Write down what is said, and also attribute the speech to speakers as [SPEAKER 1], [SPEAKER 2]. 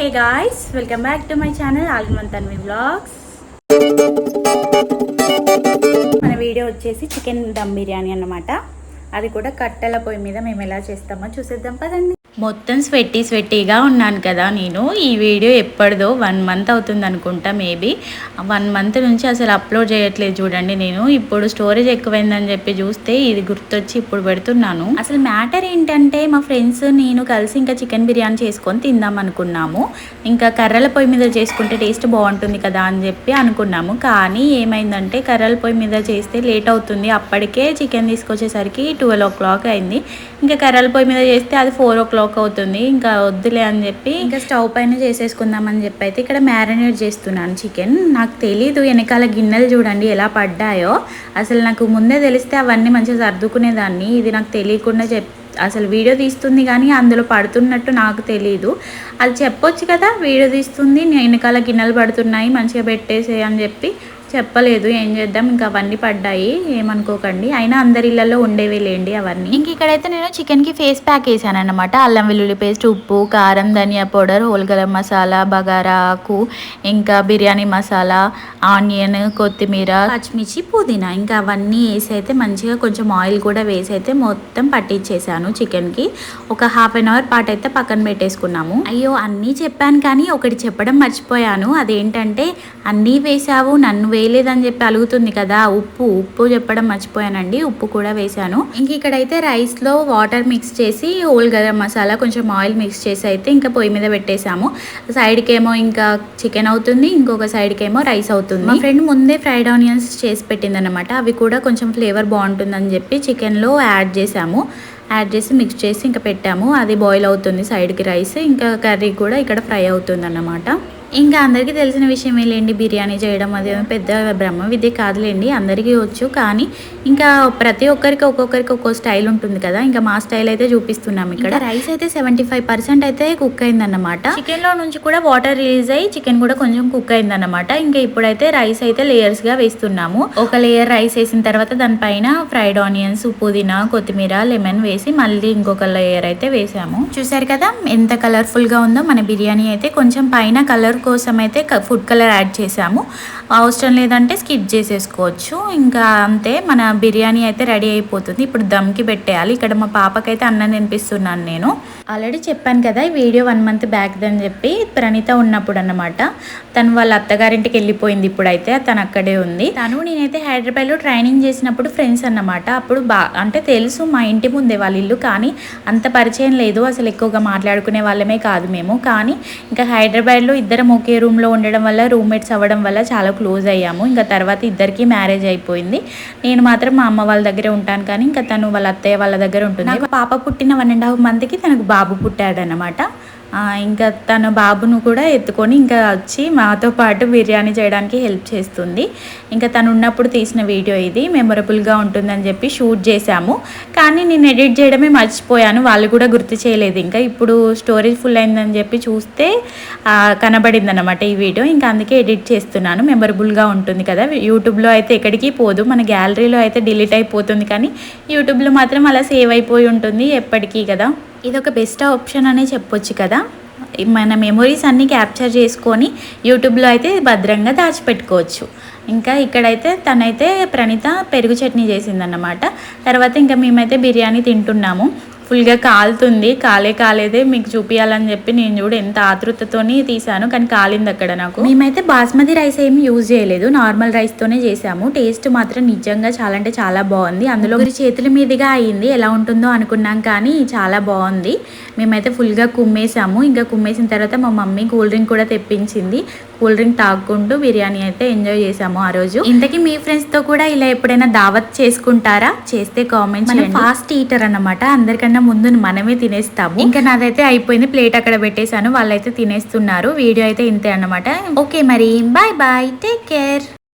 [SPEAKER 1] Hey guys welcome back to my channel ఆల్మంతన్ మీ blogs మన video వచ్చేసి చికెన్ దమ్ బిర్యానీ అన్నమాట. అది కూడా కట్టెల పొయ్యి మీద మేము ఎలా చేస్తామో చూసేద్దాం పదండి. మొత్తం స్వెట్టి స్వెట్టీగా ఉన్నాను కదా నేను. ఈ వీడియో ఎప్పటిదో వన్ మంత్ అవుతుంది అనుకుంటా మేబీ. వన్ మంత్ నుంచి అసలు అప్లోడ్ చేయట్లేదు చూడండి నేను. ఇప్పుడు స్టోరేజ్ ఎక్కువైందని చెప్పి చూస్తే ఇది గుర్తొచ్చి ఇప్పుడు పెడుతున్నాను. అసలు మ్యాటర్ ఏంటంటే మా ఫ్రెండ్స్ నేను కలిసి ఇంకా చికెన్ బిర్యానీ చేసుకొని తిందాం అనుకున్నాము. ఇంకా కర్రల పొయ్యి మీద చేసుకుంటే టేస్ట్ బాగుంటుంది కదా అని చెప్పి అనుకున్నాము. కానీ ఏమైందంటే కర్రల పొయ్యి మీద చేస్తే లేట్ అవుతుంది. అప్పటికే చికెన్ తీసుకొచ్చేసరికి ట్వెల్వ్ ఓ క్లాక్ అయింది. ఇంకా కర్రల పొయ్యి మీద చేస్తే అది ఫోర్ ఓ క్లాక్ అవుతుంది. ఇంకా వద్దులే అని చెప్పి ఇంకా స్టవ్ పైన చేసేసుకుందాం అని చెప్పి అయితే ఇక్కడ మ్యారినేట్ చేస్తున్నాను చికెన్. నాకు తెలీదు వెనకాల గిన్నెలు చూడండి ఎలా పడ్డాయో. అసలు నాకు ముందే తెలిస్తే అవన్నీ మంచిగా సర్దుకునేదాన్ని. ఇది నాకు తెలియకుండా చెప్ అసలు వీడియో తీస్తుంది కానీ అందులో పడుతున్నట్టు నాకు తెలియదు అది చెప్పొచ్చు కదా వీడియో తీస్తుంది వెనకాల గిన్నెలు పడుతున్నాయి మంచిగా పెట్టేసే అని చెప్పి చెప్పలేదు. ఏం చేద్దాం? ఇంకా అవన్నీ పడ్డాయి. ఏమనుకోకండి. అయినా అందరి ఇళ్ళల్లో ఉండేవి లేండి అవన్నీ. ఇంక ఇక్కడైతే నేను చికెన్కి ఫేస్ ప్యాక్ వేసాను అనమాట అల్లం వెల్లుల్లి పేస్ట్ ఉప్పు కారం ధనియా పౌడర్ హోల్ గరం మసాలా బగారా ఆకు ఇంకా బిర్యానీ మసాలా ఆనియన్ కొత్తిమీర. పచ్చిమిర్చి పుదీనా. ఇంకా అవన్నీ వేసి అయితే మంచిగా కొంచెం ఆయిల్ కూడా వేసి అయితే మొత్తం పట్టించేసాను చికెన్కి. ఒక హాఫ్ అన్ అవర్ పాటు అయితే పక్కన పెట్టేసుకున్నాము. అయ్యో అన్నీ చెప్పాను కానీ ఒకటి చెప్పడం మర్చిపోయాను. అదేంటంటే అన్నీ వేసావు నన్ను వేయలేదని చెప్పి అలుగుతుంది కదా ఉప్పు ఉప్పు చెప్పడం మర్చిపోయానండి ఉప్పు కూడా వేసాను ఇంక ఇక్కడైతే రైస్లో వాటర్ మిక్స్ చేసి హోల్ గరం మసాలా కొంచెం ఆయిల్ మిక్స్ చేసి అయితే ఇంకా పొయ్యి మీద పెట్టేసాము సైడ్కి ఏమో ఇంకా చికెన్ అవుతుంది ఇంకొక సైడ్కి ఏమో రైస్ అవుతుంది. మా ఫ్రెండ్ ముందే ఫ్రైడ్ ఆనియన్స్ చేసి పెట్టిందనమాట అవి కూడా కొంచెం ఫ్లేవర్ బాగుంటుందని చెప్పి చికెన్లో యాడ్ చేసాము యాడ్ చేసి మిక్స్ చేసి ఇంకా పెట్టాము. అది బాయిల్ అవుతుంది సైడ్కి రైస్ ఇంకా కర్రీ కూడా ఇక్కడ ఫ్రై అవుతుంది అన్నమాట ఇంకా అందరికీ తెలిసిన విషయమే లేండి బిర్యానీ చేయడం అది పెద్ద బ్రహ్మ విద్య కాదులేండి అందరికీ వచ్చు. కానీ ఇంకా ప్రతి ఒక్కరికి ఒక్కొక్కరికి ఒక్కో స్టైల్ ఉంటుంది కదా ఇంకా మా స్టైల్ అయితే చూపిస్తున్నాం ఇక్కడ. రైస్ అయితే సెవెంటీ ఫైవ్ పర్సెంట్ అయితే కుక్ అయిందన్నమాట. చికెన్లో నుంచి కూడా వాటర్ రిలీజ్ అయ్యి చికెన్ కూడా కొంచెం కుక్ అయిందన్నమాట. ఇంకా ఇప్పుడైతే రైస్ అయితే లేయర్స్గా వేస్తున్నాము. ఒక లేయర్ రైస్ వేసిన తర్వాత దానిపైన ఫ్రైడ్ ఆనియన్స్ పుదీనా కొత్తిమీర లెమన్ వేసి మళ్ళీ ఇంకొక లేయర్ అయితే వేసాము. చూసారు కదా ఎంత కలర్ఫుల్గా ఉందో మన బిర్యానీ అయితే కొంచెం పైన కలర్ కోసం అయితే ఫుడ్ కలర్ యాడ్ చేసాము అవసరం లేదంటే స్కిప్ చేసేసుకోవచ్చు. ఇంకా అంతే మన బిర్యానీ అయితే రెడీ అయిపోతుంది. ఇప్పుడు దమ్కి పెట్టేయాలి. ఇక్కడ మా పాపకైతే అన్నం తినిపిస్తున్నాను నేను. ఆల్రెడీ చెప్పాను కదా ఈ వీడియో వన్ మంత్ బ్యాక్ అని చెప్పి ప్రణీత ఉన్నప్పుడు అన్నమాట తను వాళ్ళ అత్తగారింటికి వెళ్ళిపోయింది ఇప్పుడైతే తను అక్కడే ఉంది. తను నేనైతే హైదరాబాద్లో ట్రైనింగ్ చేసినప్పుడు ఫ్రెండ్స్ అన్నమాట. అప్పుడు బా అంటే తెలుసు మా ఇంటి ముందే వాళ్ళ ఇల్లు కానీ అంత పరిచయం లేదు. అసలు ఎక్కువగా మాట్లాడుకునే వాళ్ళమే కాదు మేము. కానీ ఇంకా హైదరాబాద్లో ఇద్దరం ఒకే రూమ్లో ఉండడం వల్ల రూమ్మేట్స్ అవ్వడం వల్ల చాలా క్లోజ్ అయ్యాము. ఇంకా తర్వాత ఇద్దరికి మ్యారేజ్ అయిపోయింది. నేను మాత్రం మా అమ్మ వాళ్ళ దగ్గరే ఉంటాను కానీ ఇంకా తను వాళ్ళ అత్తయ్య వాళ్ళ దగ్గర ఉంటుంది. పాప పుట్టిన వన్ అండ్ హాఫ్ మంత్కి తనకు బాబు పుట్టాడనమాట ఇంకా తన బాబును కూడా ఎత్తుకొని ఇంకా వచ్చి మాతో పాటు బిర్యానీ చేయడానికి హెల్ప్ చేస్తుంది. ఇంకా తను ఉన్నప్పుడు తీసిన వీడియో ఇది మెమొరబుల్గా ఉంటుందని చెప్పి షూట్ చేశాము. కానీ నేను ఎడిట్ చేయడమే మర్చిపోయాను వాళ్ళు కూడా గుర్తు చేయలేదు. ఇంకా ఇప్పుడు స్టోరేజ్ ఫుల్ అయిందని చెప్పి చూస్తే కనబడింది అనమాట ఈ వీడియో. ఇంకా అందుకే ఎడిట్ చేస్తున్నాను మెమొరబుల్గా ఉంటుంది కదా. యూట్యూబ్లో అయితే ఎక్కడికి పోదు మన గ్యాలరీలో అయితే డిలీట్ అయిపోతుంది. కానీ యూట్యూబ్లో మాత్రం అలా సేవ్ అయిపోయి ఉంటుంది ఎప్పటికీ కదా. ఇది ఒక బెస్ట్ ఆప్షన్ అనే చెప్పొచ్చు కదా. మన మెమొరీస్ అన్నీ క్యాప్చర్ చేసుకొని యూట్యూబ్లో అయితే భద్రంగా దాచిపెట్టుకోవచ్చు. ఇంకా ఇక్కడైతే తనైతే ప్రణీత పెరుగు చట్నీ చేసిందన్నమాట. తర్వాత ఇంకా మేమైతే బిర్యానీ తింటున్నాము. ఫుల్గా కాలుతుంది. కాలే కాలేదే మీకు చూపించాలని చెప్పి నేను చూడు ఎంత ఆతృతతోని తీసాను కానీ కాలింది అక్కడ నాకు. మేమైతే బాస్మతి రైస్ ఏం యూజ్ చేయలేదు. నార్మల్ రైస్తోనే చేసాము టేస్ట్ మాత్రం నిజంగా చాలా అంటే చాలా బాగుంది. అందులో చేతుల మీదుగా అయ్యింది ఎలా ఉంటుందో అనుకున్నాం కానీ చాలా బాగుంది. మేమైతే ఫుల్గా కుమ్మేసాము ఇంకా కుమ్మేసిన తర్వాత మా మమ్మీ కూల్ డ్రింక్ కూడా తెప్పించింది. కూల్ డ్రింక్ తాగుకుంటూ బిర్యానీ అయితే ఎంజాయ్ చేసాము ఆ రోజు. ఇంతకీ మీ ఫ్రెండ్స్తో కూడా ఇలా ఎప్పుడైనా దావత్ చేసుకుంటారా? చేస్తే కామెంట్ మనం ఫాస్ట్ ఈటర్ అన్నమాట. అందరికన్నా ముందు మనమే తినేస్తాము. ఇంకా నాదైతే అయిపోయింది ప్లేట్ అక్కడ పెట్టేశాను వాళ్ళైతే తినేస్తున్నారు. వీడియో అయితే ఇంతే అన్నమాట. ఓకే మరి బాయ్ బాయ్ టేక్ కేర్.